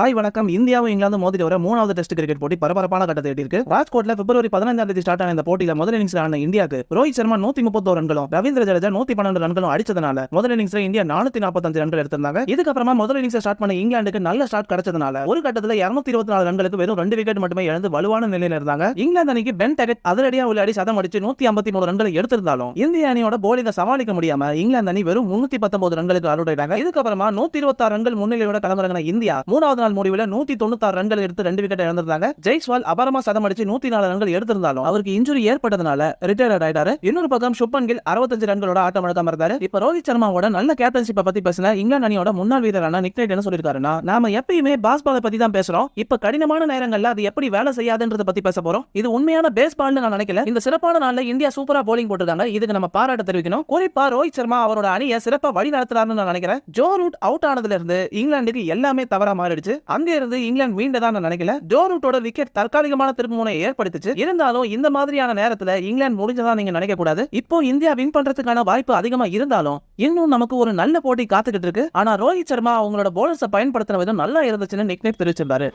Hi வணக்கம். இந்தியாவும் இங்கிலாந்து மோதிட்டு வர மூணாவது டெஸ்ட் கிரிக்கெட் போட்டி பரபரப்பான கட்டத்தை எட்டியிருக்கு. ராஜ்கோட்ல பிப்ரவரி பதினைந்தாம் தேதி ஸ்டார்ட் ஆன இந்த போட்டியில முதல் இன்னிங்ஸ்ல ஆன இந்தியாவுக்கு ரோஹித் சர்மா நூத்தி முப்பத்தோரு ரன்களும் ரவீந்திர ஜடேஜா நூத்தி பன்னெண்டு ரன்களும் அடிச்சதுனால முதல் இன்னிங்ஸ்ல இந்தியா நானூத்தி நாற்பத்தஞ்சு ரன்கள் எடுத்திருந்தாங்க. இதுக்கப்புறமா முதல் இன்னிங்ஸ் ஸ்டார்ட் பண்ண இங்கிலாந்துக்கு நல்ல ஸ்டார்ட் கிடைச்சதுனால ஒரு கட்டத்துல இருநூத்தி இருபத்தி நாலு ரன்களுக்கு வெறும் ரெண்டு விக்கெட் மட்டுமே இழந்து வலுவான நிலையில் இருந்தாங்க. இங்கிலாந்து அணிக்கு பென் டெகட் அதிரடியா விளையாடி சதம் அடிச்சு நூத்தி ஐம்பத்தி மூணு ரன்களை எடுத்திருந்தாலும் இந்திய அணியோட போலிங்க சமாளிக்க முடியாம இங்கிலாந்து அணி வெறும் முன்னூத்தி பத்தொன்பது ரன்களுக்கு அவுட் இதுக்கப்புறமா நூத்தி இருபத்தாறு ரன்கள் முன்னிலையோட களமிறங்கின இந்தியா மூணாவது நாள் முடிவில் நூத்தி தொண்ணூத்தாறு ரன்கள் எடுத்து ரெண்டு விக்கெட் இழந்திருந்தாங்க. ஜெய்ஸ்வால் அபாரமா சதம் அடிச்சு நூத்தி நாலு ரன்கள் எடுத்திருந்தாலும் அவருக்கு இன்ஜுரி ஏற்பட்டதுனால ரிட்டையர்ட் ஆயிட்டாரு. இன்னொரு பக்கம் சுப்மன் கில் அறுபத்தஞ்சு ரன்களோட ஆட்டம் இழக்காம இருந்தாரு. இப்ப ரோஹித் சர்மாவோட நல்ல கேப்டன்ஷிப்பை பத்தி பேசின இங்கிலாந்து அணியோட முன்னாள் வீரரான நிக் நைட் என்ன சொல்லியிருக்காருன்னா நாம எப்பயுமே பாஸ்பாலை பத்தி தான் பேசுறோம். இப்ப கடினமான நேரங்கள்ல அது எப்படி வேலை செய்யாதுன்றத பத்தி பேச போறோம். இது உண்மையான பேஸ்பால்னு நான் நினைக்கல. இந்த சிறப்பான நாள்ல இந்தியா சூப்பரா போலிங் போட்டிருக்காங்க. இதுக்கு நம்ம பாராட்ட தெரிவிக்கணும். குறிப்பா ரோஹித் சர்மா அவரோட அணியை சிறப்பா வழி நடத்துறாருன்னு நான் நினைக்கிறேன். ஜோ ரூட் அவுட் ஆனதுல இருந்து இங்கிலாந்துக்கு எல்லாமே தவறா மாறிடுச்சு. அங்க இருந்து இங்கிலாந்து மீண்டதா நினைக்கல. ஜோ ரூட்டோட விக்கெட் தற்காலிகமான திருப்பு முனை ஏற்படுத்துச்சு. இருந்தாலும் இந்த மாதிரியான நேரத்துல இங்கிலாந்து முடிஞ்சதா நீங்க நினைக்க கூடாது. இப்போ இந்தியா வின் பண்றதுக்கான வாய்ப்பு அதிகமா இருந்தாலும் இன்னும் நமக்கு ஒரு நல்ல போட்டி காத்துக்கிட்டு இருக்கு. ஆனா ரோஹித் சர்மா அவங்களோட போலர்ஸை பயன்படுத்தின விதம் நல்லா இருந்துச்சுன்னு நிக்னேப் தெரிவிச்சிருந்தாரு